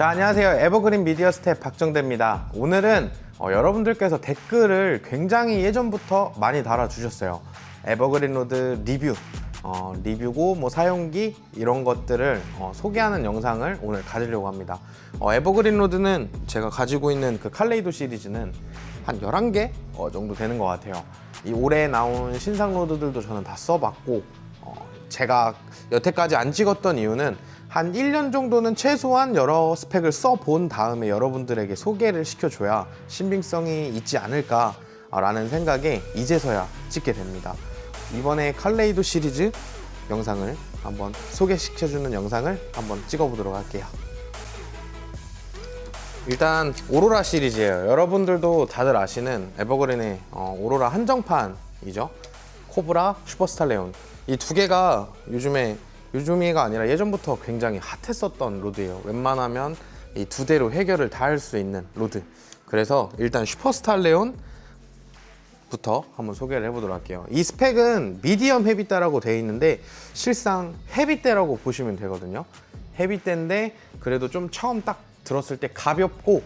자, 안녕하세요. 에버그린 미디어 스텝 박정대입니다. 오늘은 어, 여러분들께서 댓글을 굉장히 예전부터 많이 달아주셨어요. 에버그린 로드 리뷰, 어, 리뷰고 뭐 사용기 이런 것들을 어, 소개하는 영상을 오늘 가지려고 합니다. 어, 에버그린 로드는 제가 가지고 있는 그 칼레이도 시리즈는 한 11개 어, 정도 되는 것 같아요. 이 올해 나온 신상 로드들도 저는 다 써봤고 어, 제가 여태까지 안 찍었던 이유는 한 1년 정도는 최소한 여러 스펙을 써본 다음에 여러분들에게 소개를 시켜줘야 신빙성이 있지 않을까라는 생각에 이제서야 찍게 됩니다. 이번에 칼레이도 시리즈 영상을 한번 소개시켜주는 영상을 한번 찍어보도록 할게요. 일단 오로라 시리즈예요. 여러분들도 다들 아시는 에버그린의 어, 오로라 한정판이죠. 코브라, 슈퍼스타 레온 이 두 개가 요즘에 요즘이가 아니라 예전부터 굉장히 핫했었던 로드예요. 웬만하면 이 두 대로 해결을 다 할 수 있는 로드. 그래서 일단 슈퍼스타 레온 부터 한번 소개를 해보도록 할게요. 이 스펙은 미디엄 헤비대라고 되어 있는데 실상 헤비대라고 보시면 되거든요. 헤비대인데 그래도 좀 처음 딱 들었을 때 가볍고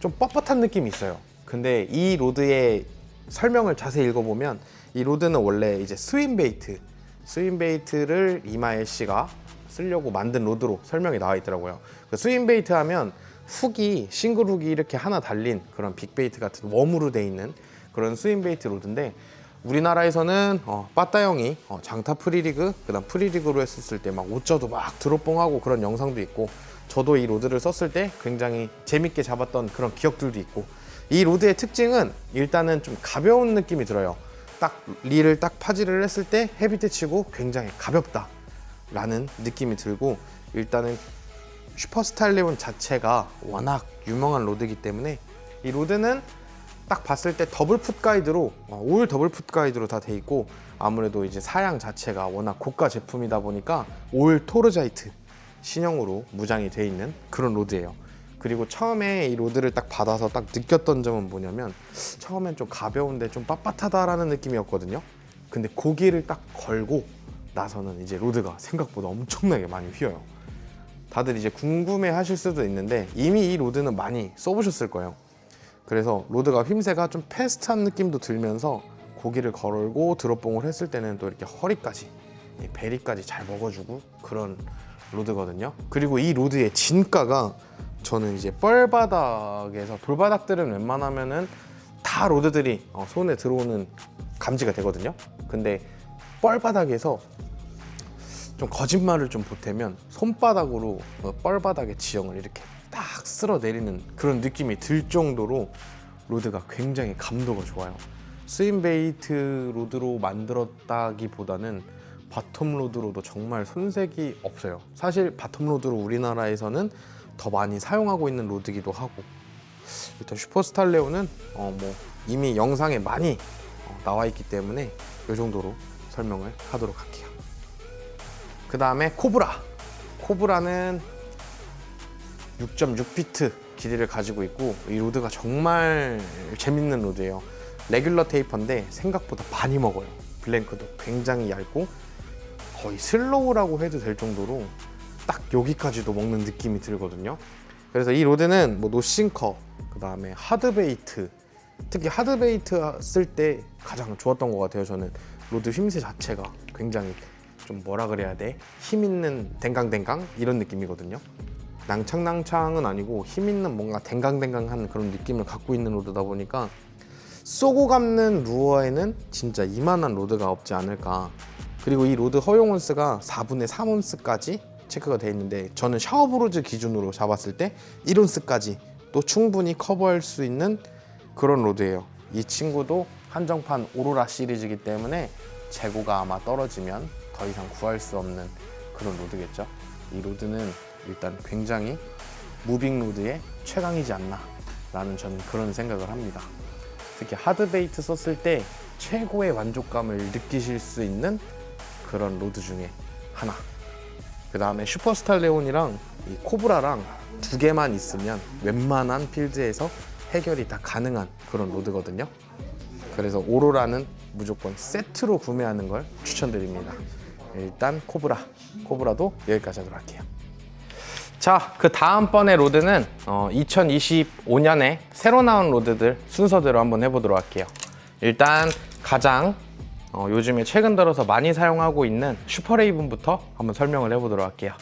좀 뻣뻣한 느낌이 있어요. 근데 이 로드의 설명을 자세히 읽어보면 이 로드는 원래 이제 스윈 베이트, 스윈 베이트를 이마엘 씨가 쓰려고 만든 로드로 설명이 나와 있더라고요. 그 스윈 베이트 하면 훅이 싱글 훅이 이렇게 하나 달린 그런 빅 베이트 같은 웜으로 돼 있는 그런 스윈 베이트 로드인데 우리나라에서는 어, 빠따형이 어, 장타 프리리그 그다음 프리리그로 했었을 때 막 오쩌도 막 드롭봉하고 그런 영상도 있고 저도 이 로드를 썼을 때 굉장히 재밌게 잡았던 그런 기억들도 있고 이 로드의 특징은 일단은 좀 가벼운 느낌이 들어요. 딱 리를 딱 파지를 했을 때 헤비대 치고 굉장히 가볍다 라는 느낌이 들고 일단은 슈퍼스타일레온 자체가 워낙 유명한 로드이기 때문에 이 로드는 딱 봤을 때 더블 풋 가이드로 어, 올 더블 풋 가이드로 다 돼 있고 아무래도 이제 사양 자체가 워낙 고가 제품이다 보니까 올 토르자이트 신형으로 무장이 돼 있는 그런 로드예요. 그리고 처음에 이 로드를 딱 받아서 딱 느꼈던 점은 뭐냐면 처음엔 좀 가벼운데 좀 빳빳하다라는 느낌이었거든요. 근데 고기를 딱 걸고 나서는 이제 로드가 생각보다 엄청나게 많이 휘어요. 다들 이제 궁금해 하실 수도 있는데 이미 이 로드는 많이 써보셨을 거예요. 그래서 로드가 휘임새가 좀 패스트한 느낌도 들면서 고기를 걸고 드롭봉을 했을 때는 또 이렇게 허리까지 이 베리까지 잘 먹어주고 그런 로드거든요. 그리고 이 로드의 진가가 저는 이제 뻘바닥에서 돌바닥들은 웬만하면은 다 로드들이 어, 손에 들어오는 감지가 되거든요. 근데 뻘바닥에서 좀 거짓말을 좀 보태면 손바닥으로 어, 뻘바닥의 지형을 이렇게 딱 쓸어 내리는 그런 느낌이 들 정도로 로드가 굉장히 감도가 좋아요. 스윙베이트 로드로 만들었다기보다는 바텀 로드로도 정말 손색이 없어요. 사실 바텀 로드로 우리나라에서는 더 많이 사용하고 있는 로드기도 하고 일단 슈퍼스타 레오는 어, 뭐 이미 영상에 많이 어, 나와 있기 때문에 이 정도로 설명을 하도록 할게요. 그 다음에 코브라. 코브라는 6.6피트 길이를 가지고 있고 이 로드가 정말 재밌는 로드예요. 레귤러 테이퍼인데 생각보다 많이 먹어요. 블랭크도 굉장히 얇고 거의 슬로우라고 해도 될 정도로 딱 여기까지도 먹는 느낌이 들거든요. 그래서 이 로드는 뭐 노싱커, 그 다음에 하드베이트, 특히 하드베이트 쓸 때 가장 좋았던 것 같아요. 저는 로드 휘임새 자체가 굉장히 좀 뭐라 그래야 돼? 힘 있는 댕강댕강 이런 느낌이거든요. 낭창낭창은 아니고 힘 있는 뭔가 댕강댕강한 그런 느낌을 갖고 있는 로드다 보니까 쏘고 감는 루어에는 진짜 이만한 로드가 없지 않을까. 그리고 이 로드 허용 온스가 4분의 3 온스까지 체크가 되어 있는데 저는 샤워브로즈 기준으로 잡았을 때 1온스까지 또 충분히 커버할 수 있는 그런 로드예요. 이 친구도 한정판 오로라 시리즈이기 때문에 재고가 아마 떨어지면 더 이상 구할 수 없는 그런 로드겠죠. 이 로드는 일단 굉장히 무빙 로드의 최강이지 않나 라는 저는 그런 생각을 합니다. 특히 하드베이트 썼을 때 최고의 만족감을 느끼실 수 있는 그런 로드 중에 하나. 그 다음에 슈퍼스타 레온이랑 이 코브라랑 두 개만 있으면 웬만한 필드에서 해결이 다 가능한 그런 로드거든요. 그래서 오로라는 무조건 세트로 구매하는 걸 추천드립니다. 일단 코브라, 코브라도 여기까지 하도록 할게요. 자, 그 다음번의 로드는 어, 2025년에 새로 나온 로드들 순서대로 한번 해보도록 할게요. 일단 가장 어, 요즘에 최근 들어서 많이 사용하고 있는 슈퍼레이븐부터 한번 설명을 해보도록 할게요.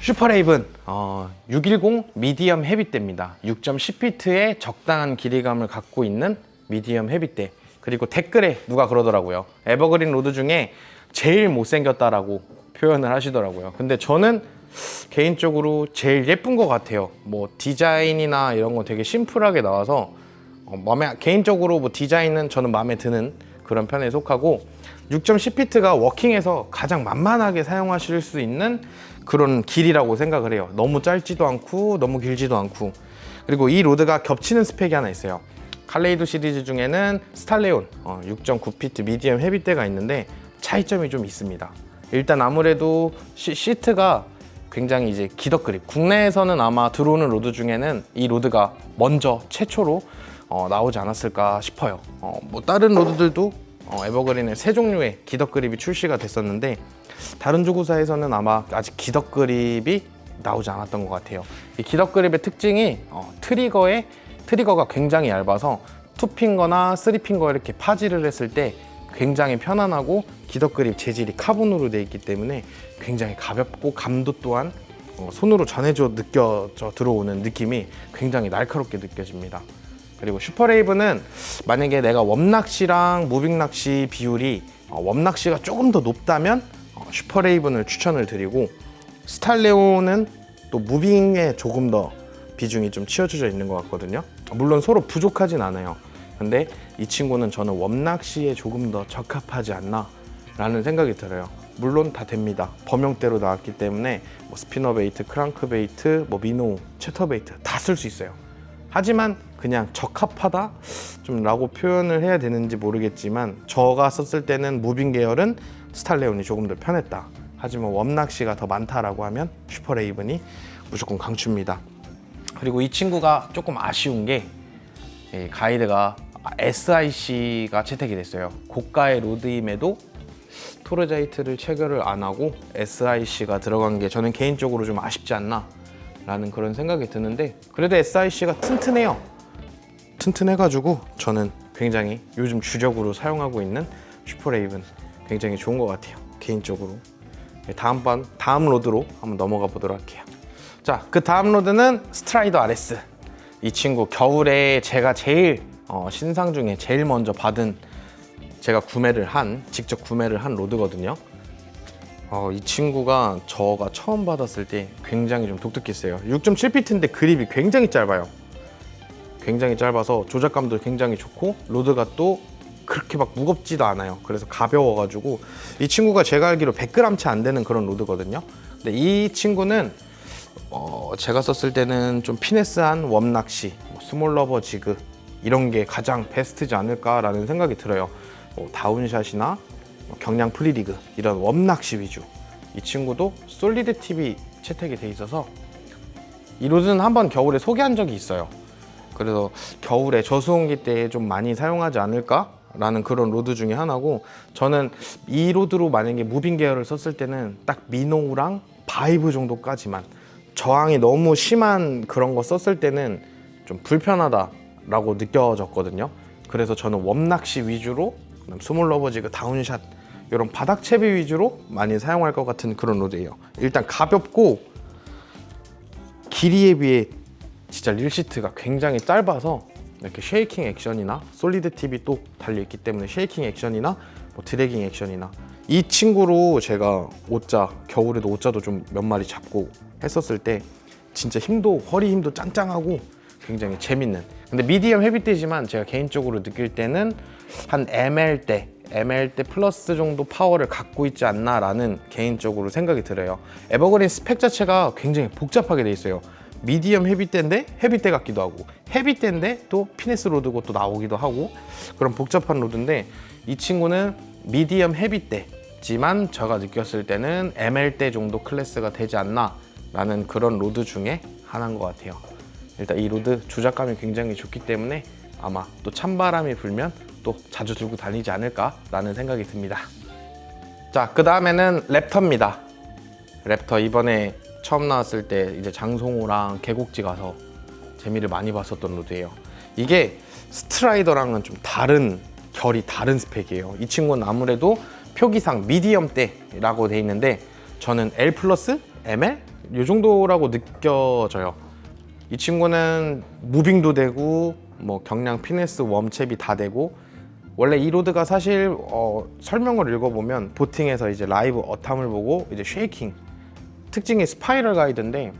슈퍼레이븐 어, 610 미디엄 헤비대입니다. 6.10피트의 적당한 길이감을 갖고 있는 미디엄 헤비대. 그리고 댓글에 누가 그러더라고요. 에버그린 로드 중에 제일 못생겼다라고 표현을 하시더라고요. 근데 저는 개인적으로 제일 예쁜 것 같아요. 뭐 디자인이나 이런 거 되게 심플하게 나와서 어, 마음에 개인적으로 뭐 디자인은 저는 마음에 드는 그런 편에 속하고 6.10피트가 워킹에서 가장 만만하게 사용하실 수 있는 그런 길이라고 생각을 해요. 너무 짧지도 않고 너무 길지도 않고 그리고 이 로드가 겹치는 스펙이 하나 있어요. 칼레이도 시리즈 중에는 스탈레온 6.9피트 미디엄 헤비대가 있는데 차이점이 좀 있습니다. 일단 아무래도 시, 시트가 굉장히 이제 기덕그립. 국내에서는 아마 들어오는 로드 중에는 이 로드가 먼저 최초로 어, 나오지 않았을까 싶어요. 어, 뭐 다른 로드들도 어, 에버그린의 세 종류의 기덕 그립이 출시가 됐었는데 다른 조구사에서는 아마 아직 기덕 그립이 나오지 않았던 것 같아요. 이 기덕 그립의 특징이 어, 트리거의 트리거가 굉장히 얇아서 투핑거나 쓰리핑거 이렇게 파지를 했을 때 굉장히 편안하고 기덕 그립 재질이 카본으로 되어 있기 때문에 굉장히 가볍고 감도 또한 어, 손으로 전해져 느껴져 들어오는 느낌이 굉장히 날카롭게 느껴집니다. 그리고 슈퍼레이브는 만약에 내가 웜낚시랑 무빙낚시 비율이 어, 웜낚시가 조금 더 높다면 어, 슈퍼레이븐을 추천을 드리고 스탈레온은 또 무빙에 조금 더 비중이 좀 치워져 있는 것 같거든요. 물론 서로 부족하진 않아요. 근데 이 친구는 저는 웜낚시에 조금 더 적합하지 않나 라는 생각이 들어요. 물론 다 됩니다. 범용대로 나왔기 때문에 뭐 스피너 베이트, 크랑크 베이트, 뭐 미노, 채터 베이트 다 쓸 수 있어요. 하지만 그냥 적합하다 좀 라고 표현을 해야 되는지 모르겠지만 저가 썼을 때는 무빙 계열은 스탈레온이 조금 더 편했다. 하지만 웜낚시가 더 많다라고 하면 슈퍼레이븐이 무조건 강추입니다. 그리고 이 친구가 조금 아쉬운 게이 가이드가 SIC가 채택이 됐어요. 고가의 로드임에도 토르자이트를 체결을 안 하고 SIC가 들어간 게 저는 개인적으로 좀 아쉽지 않나 라는 그런 생각이 드는데 그래도 SIC가 튼튼해요. 튼튼해가지고 저는 굉장히 요즘 주력으로 사용하고 있는 슈퍼레이븐 굉장히 좋은 것 같아요. 개인적으로. 네, 다음번 다음 로드로 한번 넘어가 보도록 할게요. 자, 그 다음 로드는 스트라이더 RS. 이 친구 겨울에 제가 제일 어, 신상 중에 제일 먼저 받은 제가 구매를 한 직접 구매를 한 로드거든요. 어, 이 친구가 저가 처음 받았을 때 굉장히 좀 독특했어요. 6.7피트인데 그립이 굉장히 짧아요. 굉장히 짧아서 조작감도 굉장히 좋고 로드가 또 그렇게 막 무겁지도 않아요. 그래서 가벼워가지고 이 친구가 제가 알기로 100g 채 안 되는 그런 로드거든요. 근데 이 친구는 어, 제가 썼을 때는 좀 피네스한 웜낚시, 뭐 스몰러버 지그 이런 게 가장 베스트지 않을까라는 생각이 들어요. 뭐 다운샷이나 뭐 경량 플리리그 이런 웜낚시 위주. 이 친구도 솔리드 TV 채택이 돼 있어서 이 로드는 한번 겨울에 소개한 적이 있어요. 그래서 겨울에 저수온기 때 좀 많이 사용하지 않을까 라는 그런 로드 중에 하나고 저는 이 로드로 만약에 무빙 계열을 썼을 때는 딱 미노랑 바이브 정도까지만 저항이 너무 심한 그런 거 썼을 때는 좀 불편하다라고 느껴졌거든요. 그래서 저는 웜낚시 위주로 그다음 스몰러버지그 다운샷 이런 바닥 채비 위주로 많이 사용할 것 같은 그런 로드예요. 일단 가볍고 길이에 비해 진짜 릴 시트가 굉장히 짧아서 이렇게 쉐이킹 액션이나 솔리드 팁이 또 달려 있기 때문에 쉐이킹 액션이나 뭐 드래깅 액션이나 이 친구로 제가 옷자 겨울에도 옷자도 좀 몇 마리 잡고 했었을 때 진짜 힘도 허리 힘도 짱짱하고 굉장히 재밌는. 근데 미디엄 헤비 때지만 제가 개인적으로 느낄 때는 한 ML 때 ML 때 플러스 정도 파워를 갖고 있지 않나라는 개인적으로 생각이 들어요. 에버그린 스펙 자체가 굉장히 복잡하게 돼 있어요 미디엄 헤비 때인데 헤비 때 같기도 하고 헤비 때인데 또 피네스 로드고 또 나오기도 하고 그런 복잡한 로드인데 이 친구는 미디엄 헤비 때지만 제가 느꼈을 때는 ML 때 정도 클래스가 되지 않나 라는 그런 로드 중에 하나인 것 같아요 일단 이 로드 조작감이 굉장히 좋기 때문에 아마 또 찬바람이 불면 또 자주 들고 다니지 않을까 라는 생각이 듭니다. 자, 그 다음에는 랩터입니다. 랩터 이번에 처음 나왔을 때 이제 장송호랑 계곡지 가서 재미를 많이 봤었던 로드예요. 이게 스트라이더랑은 좀 다른 결이 다른 스펙이에요. 이 친구는 아무래도 표기상 미디엄 대라고 돼 있는데 저는 L 플러스 ML 이 정도라고 느껴져요. 이 친구는 무빙도 되고 뭐 경량 피네스 웜챕이 다 되고 원래 이 로드가 사실 어, 설명을 읽어보면 보팅에서 이제 라이브 어탐을 보고 이제 쉐이킹 특징이 스파이럴 가이드인데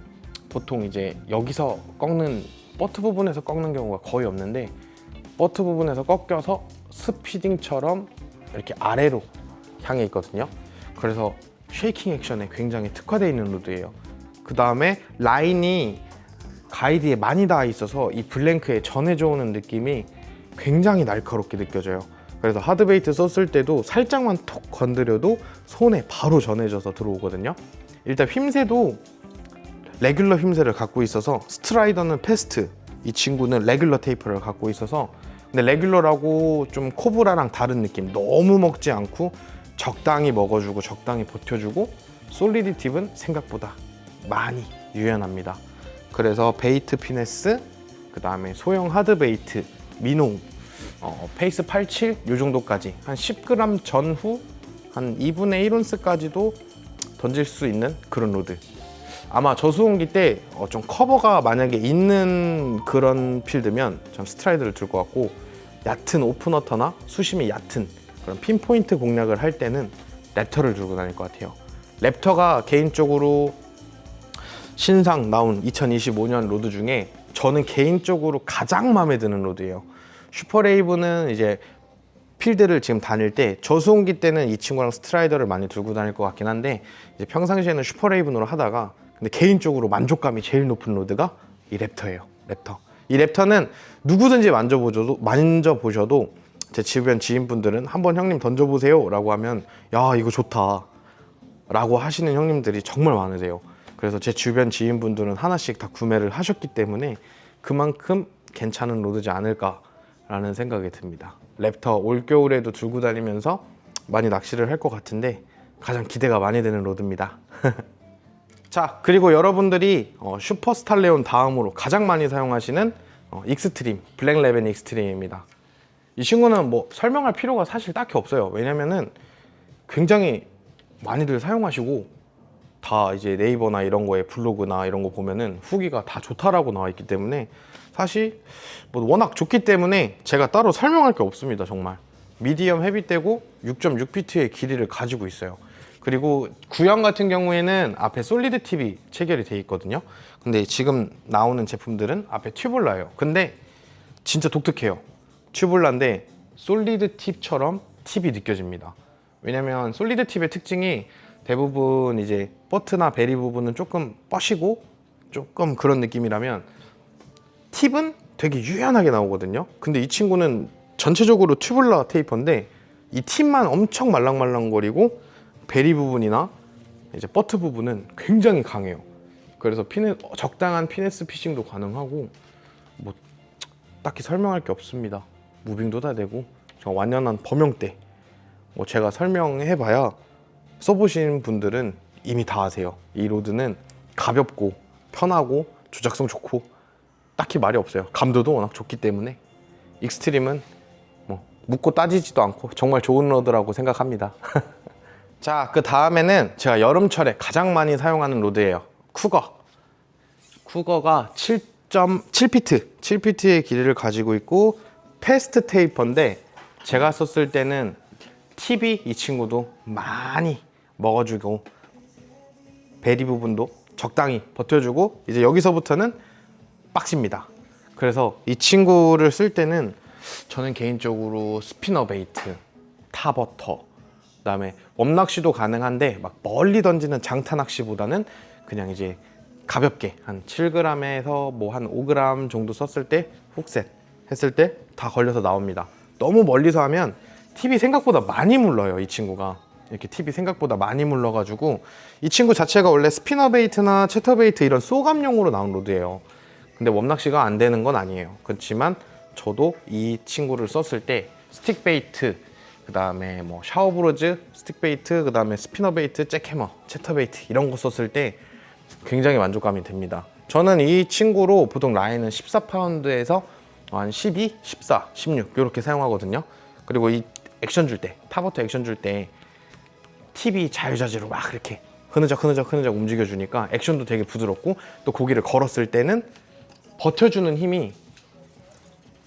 보통 이제 여기서 꺾는 버트 부분에서 꺾는 경우가 거의 없는데 버트 부분에서 꺾여서 스피딩처럼 이렇게 아래로 향해 있거든요. 그래서 쉐이킹 액션에 굉장히 특화되어 있는 로드예요. 그 다음에 라인이 가이드에 많이 닿아 있어서 이 블랭크에 전해져 오는 느낌이 굉장히 날카롭게 느껴져요. 그래서 하드베이트 썼을 때도 살짝만 톡 건드려도 손에 바로 전해져서 들어오거든요. 일단 휘임새도 레귤러 휘임새를 갖고 있어서 스트라이더는 패스트, 이 친구는 레귤러 테이프를 갖고 있어서 근데 레귤러라고 좀 코브라랑 다른 느낌 너무 먹지 않고 적당히 먹어주고 적당히 버텨주고 솔리디 팁은 생각보다 많이 유연합니다. 그래서 베이트 피네스, 그 다음에 소형 하드 베이트, 미농, 어, 페이스 87 요 정도까지 한 10g 전후 한 2분의 1온스까지도 던질 수 있는 그런 로드. 아마 저수온기 때 어, 좀 커버가 만약에 있는 그런 필드면 전 스트라이드를 들것 같고 얕은 오픈워터나 수심이 얕은 그런 핀포인트 공략을 할 때는 랩터를 들고 다닐 것 같아요. 랩터가 개인적으로 신상 나온 2025년 로드 중에 저는 개인적으로 가장 마음에 드는 로드예요. 슈퍼레이브는 이제 필드를 지금 다닐 때 저수온기 때는 이 친구랑 스트라이더를 많이 들고 다닐 것 같긴 한데 이제 평상시에는 슈퍼레이븐으로 하다가 근데 개인적으로 만족감이 제일 높은 로드가 이 랩터예요. 랩터. 이 랩터는 누구든지 만져보셔도 만져보셔도 제 주변 지인분들은 한번 형님 던져보세요 라고 하면 야 이거 좋다 라고 하시는 형님들이 정말 많으세요. 그래서 제 주변 지인분들은 하나씩 다 구매를 하셨기 때문에 그만큼 괜찮은 로드지 않을까 라는 생각이 듭니다. 랩터 올 겨울에도 들고 다니면서 많이 낚시를 할 것 같은데 가장 기대가 많이 되는 로드입니다. 자 그리고 여러분들이 어, 슈퍼스탈레온 다음으로 가장 많이 사용하시는 어, 익스트림 블랙 레벤 익스트림입니다. 이 친구는 뭐 설명할 필요가 사실 딱히 없어요. 왜냐면은 굉장히 많이들 사용하시고 다 이제 네이버나 이런 거에 블로그나 이런 거 보면은 후기가 다 좋다라고 나와 있기 때문에 사실 뭐 워낙 좋기 때문에 제가 따로 설명할 게 없습니다 정말. 미디엄 헤비대고 6.6피트의 길이를 가지고 있어요. 그리고 구형 같은 경우에는 앞에 솔리드 팁이 체결이 돼 있거든요. 근데 지금 나오는 제품들은 앞에 튜블라예요. 근데 진짜 독특해요. 튜블라인데 솔리드 팁처럼 팁이 느껴집니다. 왜냐면 솔리드 팁의 특징이 대부분 이제 버트나 베리 부분은 조금 뻐시고 조금 그런 느낌이라면 팁은 되게 유연하게 나오거든요. 근데 이 친구는 전체적으로 튜블라 테이퍼인데 이 팁만 엄청 말랑말랑거리고 베리 부분이나 이제 버트 부분은 굉장히 강해요. 그래서 피네, 적당한 피네스 피싱도 가능하고 뭐 딱히 설명할 게 없습니다. 무빙도 다 되고 저 완연한 범용대. 뭐 제가 설명해봐야 써보신 분들은 이미 다 아세요. 이 로드는 가볍고 편하고 조작성 좋고 딱히 말이 없어요. 감도도 워낙 좋기 때문에 익스트림은 뭐 묻고 따지지도 않고 정말 좋은 로드라고 생각합니다. 자, 그 다음에는 제가 여름철에 가장 많이 사용하는 로드예요. 쿠거. 쿠거가 7.7피트, 7피트의 길이를 가지고 있고 패스트 테이퍼인데 제가 썼을 때는 팁이 이 친구도 많이 먹어주고 베리 부분도 적당히 버텨주고 이제 여기서부터는 빡십니다. 그래서 이 친구를 쓸 때는 저는 개인적으로 스피너 베이트, 타버터, 그다음에 웜낚시도 가능한데 막 멀리 던지는 장타 낚시보다는 그냥 이제 가볍게 한 7g에서 뭐 한 5g 정도 썼을 때 훅셋 했을 때 다 걸려서 나옵니다. 너무 멀리서 하면 팁이 생각보다 많이 물러요 이 친구가 이렇게 팁이 생각보다 많이 물러가지고 이 친구 자체가 원래 스피너 베이트나 채터 베이트 이런 쏘감용으로 나온 로드예요 근데 웜낚시가 안 되는 건 아니에요 그렇지만 저도 이 친구를 썼을 때 스틱 베이트, 그 다음에 뭐 샤워 브로즈, 스틱 베이트, 그 다음에 스피너 베이트, 잭해머, 채터 베이트 이런 거 썼을 때 굉장히 만족감이 됩니다. 저는 이 친구로 보통 라인은 14파운드에서 한 12, 14, 16 이렇게 사용하거든요. 그리고 이 액션 줄 때, 탑워터 액션 줄 때 팁이 자유자재로 막 이렇게 흐느적 흐느적 흐느적 움직여주니까 액션도 되게 부드럽고 또 고기를 걸었을 때는 버텨주는 힘이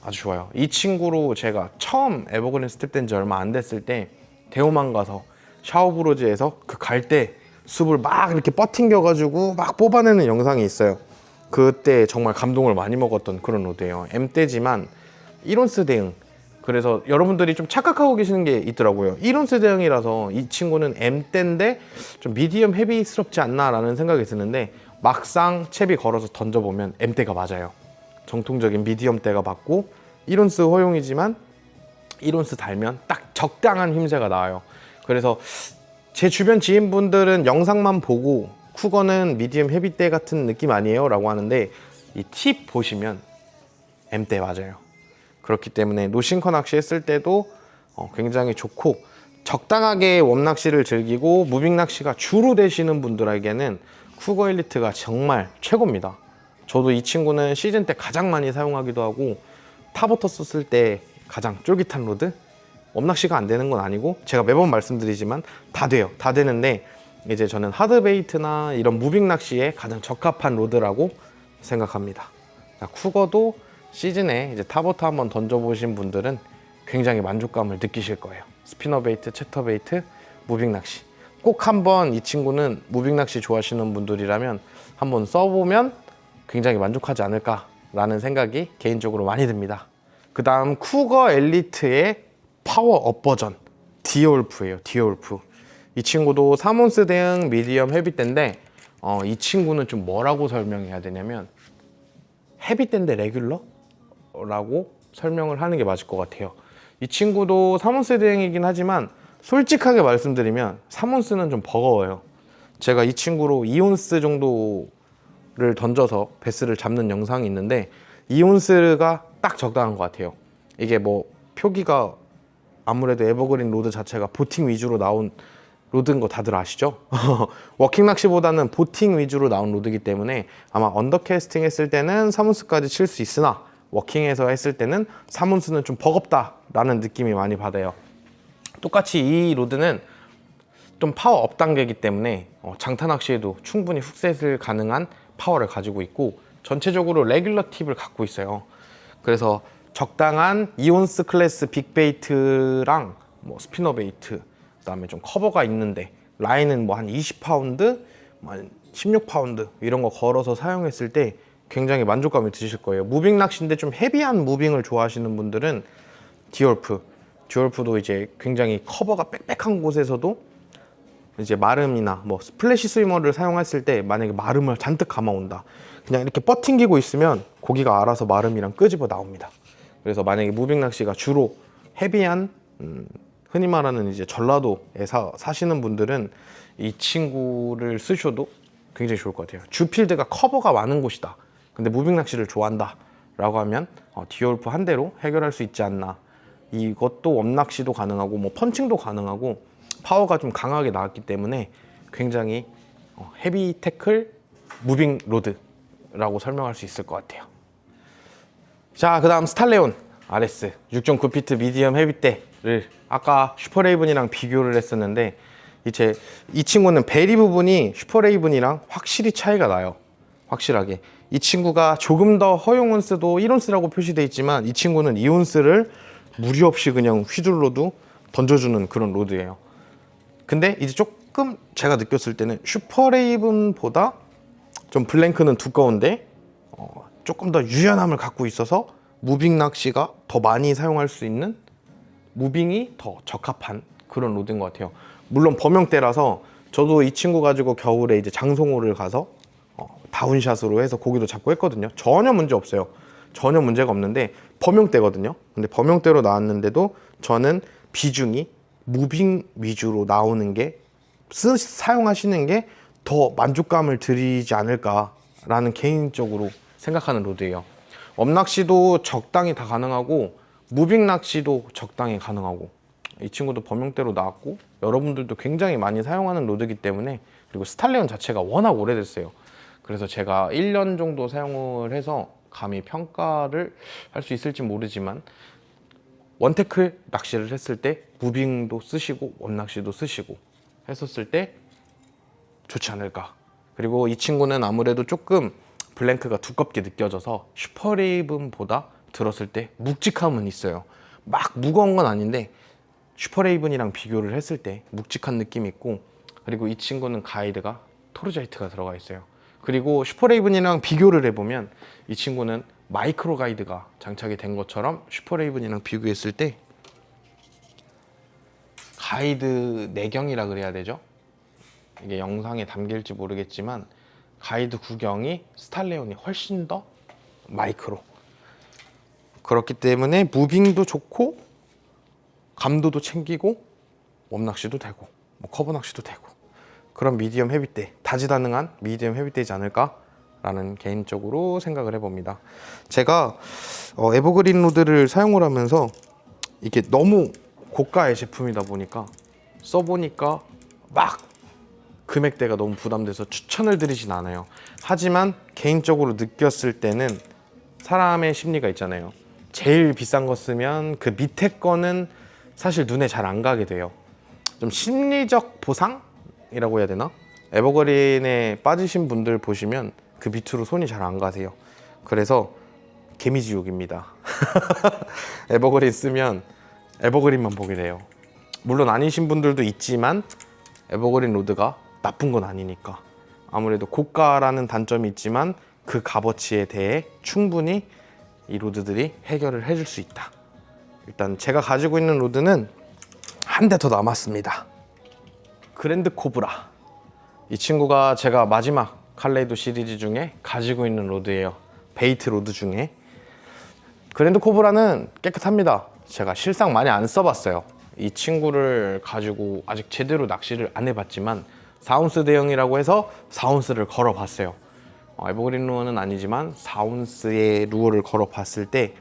아주 좋아요. 이 친구로 제가 처음 에버그린 스텝된 지 얼마 안 됐을 때 대호만 가서 샤워브로즈에서 그 갈 때 숲을 막 이렇게 버팅겨가지고 막 뽑아내는 영상이 있어요. 그때 정말 감동을 많이 먹었던 그런 로드예요. M대지만 1온스 대응. 그래서 여러분들이 좀 착각하고 계시는 게 있더라고요. 1온스 대응이라서 이 친구는 M대인데 좀 미디엄 헤비스럽지 않나 라는 생각이 드는데 막상 채비 걸어서 던져보면 M대가 맞아요. 정통적인 미디엄대가 맞고 1온스 허용이지만 1온스 달면 딱 적당한 힘새가 나와요. 그래서 제 주변 지인분들은 영상만 보고 쿠거는 미디엄 헤비대 같은 느낌 아니에요? 라고 하는데 이 팁 보시면 M대 맞아요. 그렇기 때문에 노싱커 낚시 했을 때도 어, 굉장히 좋고 적당하게 웜 낚시를 즐기고 무빙 낚시가 주로 되시는 분들에게는 쿠거 엘리트가 정말 최고입니다. 저도 이 친구는 시즌 때 가장 많이 사용하기도 하고 타버터 썼을 때 가장 쫄깃한 로드? 웜낚시가 안 되는 건 아니고 제가 매번 말씀드리지만 다 돼요. 다 되는데 이제 저는 하드베이트나 이런 무빙 낚시에 가장 적합한 로드라고 생각합니다. 자, 쿠거도 시즌에 이제 타버터 한번 던져보신 분들은 굉장히 만족감을 느끼실 거예요. 스피너 베이트, 채터 베이트, 무빙 낚시 꼭 한번 이 친구는 무빙 낚시 좋아하시는 분들이라면 한번 써보면 굉장히 만족하지 않을까라는 생각이 개인적으로 많이 듭니다. 그 다음 쿠거 엘리트의 파워업 버전 디올프예요. 디올프. 이 친구도 3온스 대응 미디엄 헤비대인데 어, 이 친구는 좀 뭐라고 설명해야 되냐면 헤비대인데 레귤러라고 설명을 하는 게 맞을 것 같아요. 이 친구도 3온스 대응이긴 하지만 솔직하게 말씀드리면 3온스는 좀 버거워요. 제가 이 친구로 2온스 정도를 던져서 베스를 잡는 영상이 있는데 2온스가 딱 적당한 것 같아요. 이게 뭐 표기가 아무래도 에버그린 로드 자체가 보팅 위주로 나온 로드인 거 다들 아시죠? 워킹 낚시보다는 보팅 위주로 나온 로드이기 때문에 아마 언더캐스팅 했을 때는 3온스까지 칠 수 있으나 워킹에서 했을 때는 3온스는 좀 버겁다 라는 느낌이 많이 받아요. 똑같이 이 로드는 좀 파워업 단계이기 때문에 어, 장타 낚시에도 충분히 훅셋을 가능한 파워를 가지고 있고 전체적으로 레귤러 팁을 갖고 있어요. 그래서 적당한 이온스 클래스 빅베이트랑 뭐 스피너 베이트 그 다음에 좀 커버가 있는데 라인은 뭐 한 20파운드, 뭐한 16파운드 이런 거 걸어서 사용했을 때 굉장히 만족감이 드실 거예요. 무빙 낚시인데 좀 헤비한 무빙을 좋아하시는 분들은 디올프, 디올프도 이제 굉장히 커버가 빽빽한 곳에서도 이제 마름이나 뭐 스플래시 스위머를 사용했을 때 만약에 마름을 잔뜩 감아온다. 그냥 이렇게 뻗팅기고 있으면 고기가 알아서 마름이랑 끄집어 나옵니다. 그래서 만약에 무빙 낚시가 주로 헤비한 음, 흔히 말하는 이제 전라도에 사, 사시는 분들은 이 친구를 쓰셔도 굉장히 좋을 것 같아요. 주필드가 커버가 많은 곳이다. 근데 무빙 낚시를 좋아한다. 라고 하면 어, 디올프 한 대로 해결할 수 있지 않나. 이것도 웜낚시도 가능하고 뭐 펀칭도 가능하고 파워가 좀 강하게 나왔기 때문에 굉장히 어, 헤비 태클 무빙 로드라고 설명할 수 있을 것 같아요. 자, 그 다음 스탈레온 RS 6.9피트 미디엄 헤비대를 아까 슈퍼레이븐이랑 비교를 했었는데 이제 이 친구는 베리 부분이 슈퍼레이븐이랑 확실히 차이가 나요. 확실하게. 이 친구가 조금 더 허용 온스도 1온스라고 표시되어 있지만 이 친구는 2온스를 무리 없이 그냥 휘둘러도 던져주는 그런 로드예요. 근데 이제 조금 제가 느꼈을 때는 슈퍼레이븐보다 좀 블랭크는 두꺼운데 어, 조금 더 유연함을 갖고 있어서 무빙 낚시가 더 많이 사용할 수 있는 무빙이 더 적합한 그런 로드인 것 같아요. 물론 범용대라서 저도 이 친구 가지고 겨울에 이제 장송호를 가서 어, 다운샷으로 해서 고기도 잡고 했거든요. 전혀 문제 없어요. 전혀 문제가 없는데 범용대거든요. 근데 범용대로 나왔는데도 저는 비중이 무빙 위주로 나오는 게 쓰, 사용하시는 게 더 만족감을 드리지 않을까라는 개인적으로 생각하는 로드예요. 엄낚시도 적당히 다 가능하고 무빙 낚시도 적당히 가능하고 이 친구도 범용대로 나왔고 여러분들도 굉장히 많이 사용하는 로드이기 때문에 그리고 스탈레온 자체가 워낙 오래됐어요. 그래서 제가 1년 정도 사용을 해서 감히 평가를 할 수 있을지 모르지만 원테클 낚시를 했을 때 무빙도 쓰시고 원낚시도 쓰시고 했었을 때 좋지 않을까. 그리고 이 친구는 아무래도 조금 블랭크가 두껍게 느껴져서 슈퍼레이븐보다 들었을 때 묵직함은 있어요. 막 무거운 건 아닌데 슈퍼레이븐이랑 비교를 했을 때 묵직한 느낌이 있고 그리고 이 친구는 가이드가 토르자이트가 들어가 있어요. 그리고 슈퍼레이븐이랑 비교를 해보면 이 친구는 마이크로 가이드가 장착이 된 것처럼 슈퍼레이븐이랑 비교했을 때 가이드 내경이라 그래야 되죠? 이게 영상에 담길지 모르겠지만 가이드 구경이 스탈레온이 훨씬 더 마이크로 그렇기 때문에 무빙도 좋고 감도도 챙기고 웜낚시도 되고 뭐 커버 낚시도 되고 그런 미디엄 헤비대 다지다능한 미디엄 헤비대이지 않을까 라는 개인적으로 생각을 해봅니다. 제가 어, 에버그린 로드를 사용을 하면서 이게 너무 고가의 제품이다 보니까 써보니까 막 금액대가 너무 부담돼서 추천을 드리진 않아요. 하지만 개인적으로 느꼈을 때는 사람의 심리가 있잖아요. 제일 비싼 거 쓰면 그 밑에 거는 사실 눈에 잘 안 가게 돼요. 좀 심리적 보상이라고 해야 되나? 에버그린에 빠지신 분들 보시면 그 밑으로 손이 잘 안 가세요. 그래서 개미지옥입니다. 에버그린 쓰면 에버그린만 보게 돼요. 물론 아니신 분들도 있지만 에버그린 로드가 나쁜 건 아니니까 아무래도 고가라는 단점이 있지만 그 값어치에 대해 충분히 이 로드들이 해결을 해줄 수 있다. 일단 제가 가지고 있는 로드는 한 대 더 남았습니다. 그랜드 코브라. 이 친구가 제가 마지막 칼레이도 시리즈 중에 가지고 있는 로드예요. 베이트 로드 중에. 그랜드 코브라는 깨끗합니다. 제가 실상 많이 안 써봤어요. 이 친구를 가지고 아직 제대로 낚시를 안 해봤지만 4온스 대형이라고 해서 4온스를 걸어봤어요. 어, 에버그린 루어는 아니지만 4온스의 루어를 걸어봤을 때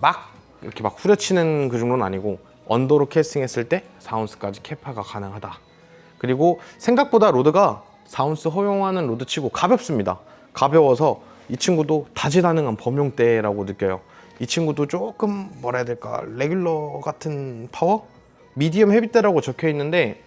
막 이렇게 막 후려치는 그 정도는 아니고 언더로 캐스팅했을 때 4온스까지 캐파가 가능하다. 그리고 생각보다 로드가 4온스 허용하는 로드치고 가볍습니다. 가벼워서 이 친구도 다재다능한 범용대라고 느껴요. 이 친구도 조금 뭐라 해야 될까 레귤러 같은 파워? 미디엄 헤비대라고 적혀 있는데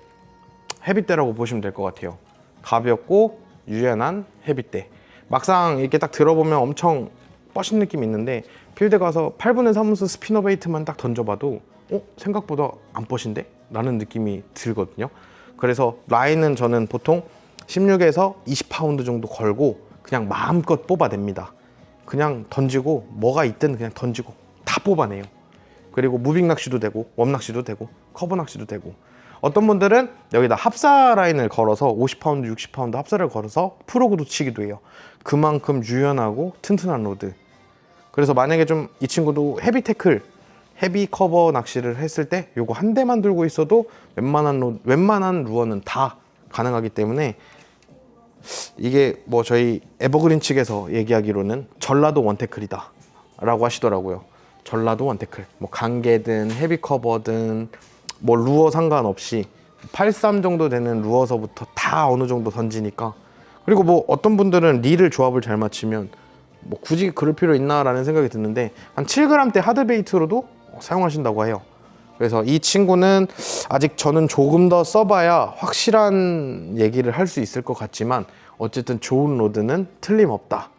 헤비대라고 보시면 될 것 같아요. 가볍고 유연한 헤비대. 막상 이렇게 딱 들어보면 엄청 뻗신 느낌이 있는데 필드 가서 8분의 3온스 스피너 베이트만 딱 던져봐도 어? 생각보다 안 뻗신데? 라는 느낌이 들거든요. 그래서 라인은 저는 보통 16에서 20파운드 정도 걸고 그냥 마음껏 뽑아냅니다. 그냥 던지고 뭐가 있든 그냥 던지고 다 뽑아내요. 그리고 무빙 낚시도 되고 웜 낚시도 되고 커버 낚시도 되고 어떤 분들은 여기다 합사 라인을 걸어서 50파운드, 60파운드 합사를 걸어서 프로그도 치기도 해요. 그만큼 유연하고 튼튼한 로드. 그래서 만약에 좀 이 친구도 헤비 태클, 헤비 커버 낚시를 했을 때 요거 한 대만 들고 있어도 웬만한 로, 웬만한 루어는 다 가능하기 때문에 이게 뭐 저희 에버그린 측에서 얘기하기로는 전라도 원태클이다 라고 하시더라고요. 전라도 원태클. 뭐 간개든 헤비 커버든 뭐 루어 상관없이 83 정도 되는 루어서부터 다 어느 정도 던지니까. 그리고 뭐 어떤 분들은 릴을 조합을 잘 맞추면 뭐 굳이 그럴 필요 있나라는 생각이 드는데 한 7g대 하드베이트로도 사용하신다고 해요. 그래서 이 친구는 아직 저는 조금 더 써봐야 확실한 얘기를 할 수 있을 것 같지만 어쨌든 좋은 로드는 틀림없다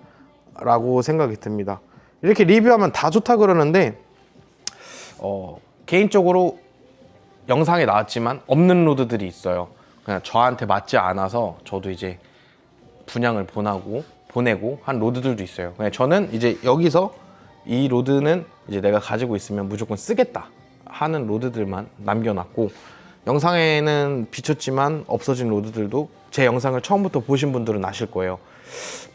라고 생각이 듭니다. 이렇게 리뷰하면 다 좋다 그러는데 어, 개인적으로 영상에 나왔지만 없는 로드들이 있어요. 그냥 저한테 맞지 않아서 저도 이제 분양을 보내고 보내고 한 로드들도 있어요. 그냥 저는 이제 여기서 이 로드는 이제 내가 가지고 있으면 무조건 쓰겠다 하는 로드들만 남겨놨고 영상에는 비쳤지만 없어진 로드들도 제 영상을 처음부터 보신 분들은 아실 거예요.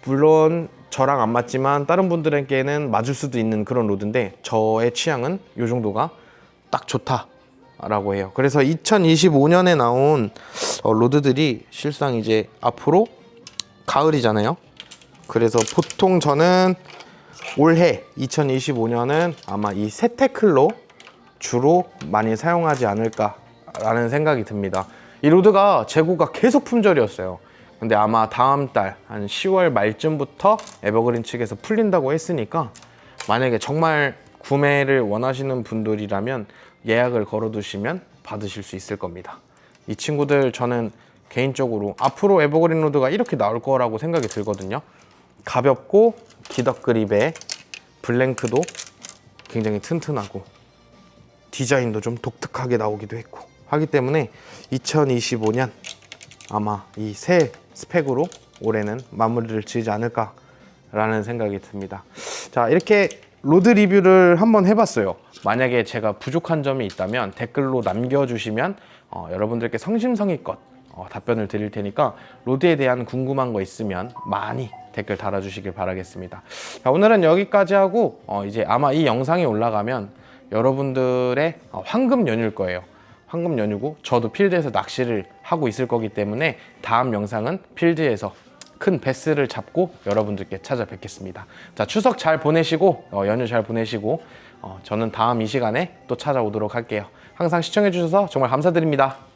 물론 저랑 안 맞지만 다른 분들에게는 맞을 수도 있는 그런 로드인데 저의 취향은 이 정도가 딱 좋다 라고 해요. 그래서 2025년에 나온 어, 로드들이 실상 이제 앞으로 가을이잖아요. 그래서 보통 저는 올해 2025년은 아마 이새 태클로 주로 많이 사용하지 않을까라는 생각이 듭니다. 이 로드가 재고가 계속 품절이었어요. 근데 아마 다음 달 한 10월 말쯤부터 에버그린 측에서 풀린다고 했으니까 만약에 정말 구매를 원하시는 분들이라면 예약을 걸어두시면 받으실 수 있을 겁니다. 이 친구들 저는 개인적으로 앞으로 에버그린 로드가 이렇게 나올 거라고 생각이 들거든요. 가볍고 기덕 그립에 블랭크도 굉장히 튼튼하고 디자인도 좀 독특하게 나오기도 했고 하기 때문에 2025년 아마 이 새 스펙으로 올해는 마무리를 지지 않을까 라는 생각이 듭니다. 자 이렇게 로드 리뷰를 한번 해봤어요. 만약에 제가 부족한 점이 있다면 댓글로 남겨주시면 어, 여러분들께 성심성의껏 어, 답변을 드릴 테니까 로드에 대한 궁금한 거 있으면 많이 댓글 달아주시길 바라겠습니다. 자, 오늘은 여기까지 하고 어, 이제 아마 이 영상이 올라가면 여러분들의 어, 황금 연휴일 거예요. 황금 연휴고 저도 필드에서 낚시를 하고 있을 거기 때문에 다음 영상은 필드에서 큰 베스를 잡고 여러분들께 찾아뵙겠습니다. 자 추석 잘 보내시고 어, 연휴 잘 보내시고 어, 저는 다음 이 시간에 또 찾아오도록 할게요. 항상 시청해 주셔서 정말 감사드립니다.